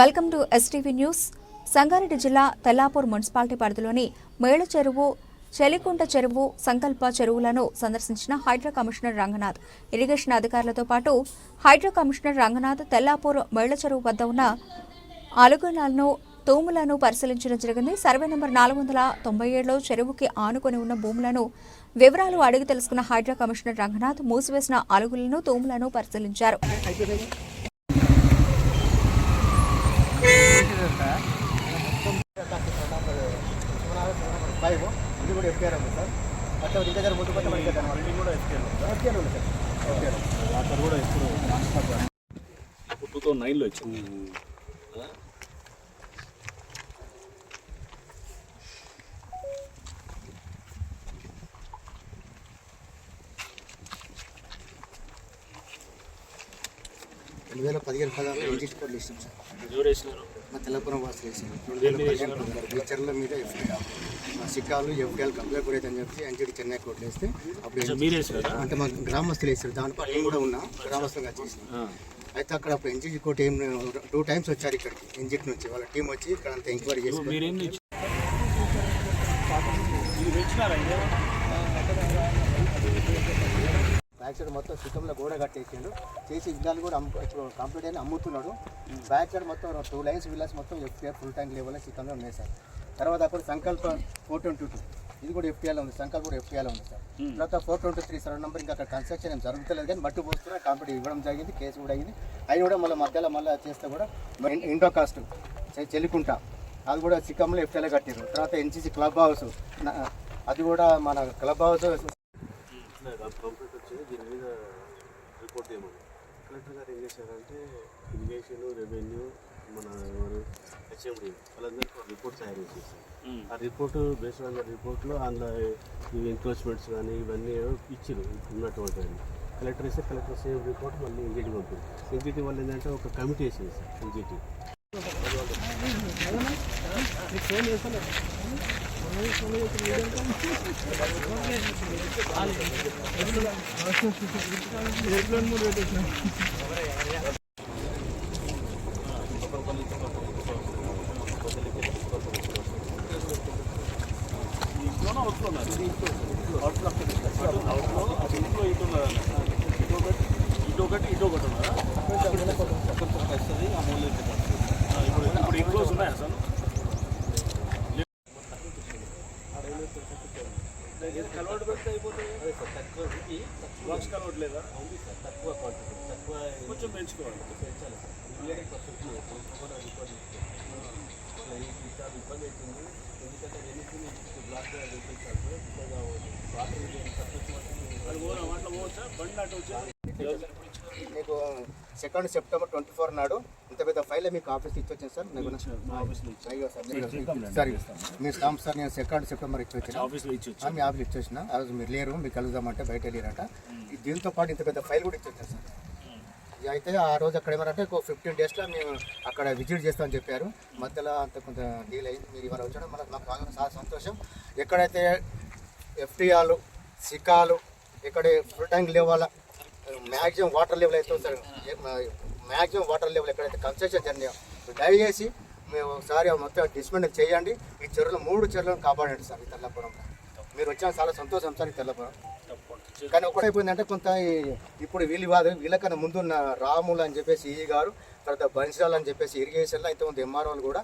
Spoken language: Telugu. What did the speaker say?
Welcome to STV news Sangareddy జిల్లా తెల్లాపూర్ మున్సిపాలిటీ పరిధిలోని మేళ చెరువు చెలికుంట చెరువు సంకల్ప చెరువులను సందర్శించిన హైడ్రా కమిషనర్ రంగనాథ్. ఇరిగేషన్ అధికారులతో పాటు హైడ్రా కమిషనర్ రంగనాథ్ తెల్లాపూర్ మేళ చెరువు వద్ద ఉన్న అలుగునాలను తూములను పరిశీలించడం జరిగింది. సర్వే నెంబర్ నాలుగు వందల తొంభై ఏడులో చెరువుకి ఆనుకొని ఉన్న భూములను వివరాలు అడిగి తెలుసుకున్న హైడ్రా కమిషనర్ రంగనాథ్ మూసివేసిన అలుగులను తూములను పరిశీలించారు ఫైవ్ ఇది కూడా ఎఫ్టీఆర్ ఉంది సార్ దగ్గర ముందు కొంచెం. కూడా ఎస్కేల్ ఉంది? సార్. ఉంది. అక్కడ కూడా ఎప్పుడు థౌసండ్ నైన్లో వచ్చింది రెండు వేల పదిహేను పదహారులో ఎగ్జిట్ కోడ్ ఇస్తాం సార్. మా తెల్లపురం వాసులు వేసారు. రెండు వేల పదిహేను పదహారు టీచర్ల మీద ఎఫ్ఐఆర్. సిక్కాలు ఎఫ్ఐఆర్ కంప్లైంట్ కూడా అని చెప్పి ఎన్జిడి చెన్నై కోర్టు వేస్తే అప్పుడు అంటే మా గ్రామస్తులు వేసారు. దానిపై నేను కూడా ఉన్నా. గ్రామస్తులుగా చేసిన. అయితే అక్కడ అప్పుడు ఎన్జిటి కోర్టు ఏం టూ టైమ్స్ వచ్చారు ఇక్కడికి ఎన్జిట్ నుంచి వాళ్ళ టీం వచ్చి ఇక్కడ అంతా ఎంక్వైరీ చేసి తెచ్చినారా సైడ్ మొత్తం సిస్టంలో గోడ కట్టేసిండు. చేసి విధాలు కూడా అమ్ము కంప్లీట్ అయిన అమ్ముతున్నాడు. బ్యాక్ సైడ్ మొత్తం టూ లైన్స్ విల్లాస్ మొత్తం ఎఫ్టీఆర్ ఫుల్ ట్యాంక్ లెవెల్ సిస్టంలో ఉన్నాయి సార్. తర్వాత అక్కడ సంకల్ప ఫోర్ ట్వంటీ టూ ఇది కూడా ఎఫ్టీఆర్లో ఉంది సంకల్ప కూడా ఎఫ్టీఆర్లో ఉంది సార్. తర్వాత four twenty three seven number ఇంకా అక్కడ కన్స్ట్రక్షన్ ఏం జరుగుతలేదు కానీ మట్టు పోస్తున్నా కంప్లీట్ ఇవ్వడం జరిగింది కేసు కూడా అయింది. అవి కూడా మళ్ళీ మధ్యలో మళ్ళీ చేస్తే కూడా ఇండో కాస్ట్ చెల్లికుంటా. అది కూడా సిక్కంలో ఎఫ్టీఆర్లో కట్టారు. తర్వాత ఎన్సీసీ క్లబ్ హౌస్ అది కూడా మన క్లబ్ హౌస్ కంప్లీట్ వచ్చి దీని మీద రిపోర్ట్ చేయమని కలెక్టర్ గారు ఏం చేశారంటే ఇరిగేషన్ రెవెన్యూ మన ఎవరు హెచ్ఎండి వాళ్ళందరికీ ఒక రిపోర్ట్ తయారు చేసేసారు ఆ రిపోర్ట్ బేస్డ్ ఆన్ ద రిపోర్ట్లో అందులో ఈ ఎంక్రోచ్మెంట్స్ కానీ ఇవన్నీ ఇచ్చారు ఉన్నటువంటి కలెక్టర్ ఇస్తే కలెక్టర్ సేమ్ రిపోర్ట్ మళ్ళీ ఎన్జిటి పంపింది ఎన్జిటి వల్ల ఏంటంటే ఒక కమిటీ వేసింది సార్ ఎన్జిటి ఇంట్లోనా అవుట్లో ఉన్నారు అవుట్లో అవుట్లో అది ఇంట్లో ఇటు ఉన్నారు ఇటు ఒకటి ఇటు ఒకటి ఇటు ఒకటి ఉన్నారా కలవడు పెడితే అయిపోతుంది. బాక్స్ కలవడు లేదా తక్కువ క్వాంటిటీ తక్కువ కొంచెం పెంచుకోవాలి. పెంచాలి ఇమీడియట్ ఫస్ట్ వచ్చి కూడా రిపోర్ట్ ఇబ్బంది అవుతుంది. ఎందుకంటే anything block vehicles because water అది వాటిలో పోవచ్చా? బండి అటు వచ్చా మీకు సెకండ్ సెప్టెంబర్ ట్వంటీ ఫోర్ నాడు ఇంత పెద్ద ఫైల్ మీకు ఆఫీస్ ఇచ్చొచ్చాను సార్? మీకు అయ్యో సార్ మీరు- సార్ మీ స్టాంప్ సార్ నేను సెకండ్ సెప్టెంబర్ ఇచ్చి వచ్చిన ఆఫీస్లో ఇచ్చి ఆ, మీ ఆఫీస్ ఇచ్చొచ్చిన. ఆ రోజు మీరు లేరు మీకు కలుద్దామంటే బయట వెళ్ళారట. దీంతో పాటు ఇంత పెద్ద ఫైల్ కూడా ఇచ్చొచ్చాను సార్. అయితే ఆ రోజు అక్కడ ఏమన్నారంటే ఒక ఫిఫ్టీన్ డేస్లో మేము అక్కడ విజిట్ చేస్తామని చెప్పారు. మధ్యలో అంత కొంత డీల్ అయింది. మీరు ఇవాళ వచ్చడం మనకు నాకు బాగా చాలా సంతోషం. ఎక్కడైతే ఎఫ్టీఆర్లు సికాలు ఇక్కడ full tank level maximum water level అయితే సార్ మ్యాక్సిమం వాటర్ లెవెల్ ఎక్కడైతే కన్స్ట్రక్షన్ జరిగినాయో దయచేసి మేము ఒకసారి మొత్తం డిస్మెంటల్ చేయండి. ఈ చెరువులు మూడు చెరువులను కాపాడండి సార్ ఈ తెల్లపురంలో మీరు వచ్చిన చాలా సంతోషం సార్ ఈ తెల్లపురం. కానీ ఒకటైపోయిందంటే కొంత ఇప్పుడు వీళ్ళు కాదు వీళ్ళకన్నా ముందున్న రాములు అని చెప్పేసి ఈ గారు తర్వాత బన్సిరాలు అని చెప్పేసి ఇరిగేషన్లో అయితే ఉంది ఎంఆర్ఓలు కూడా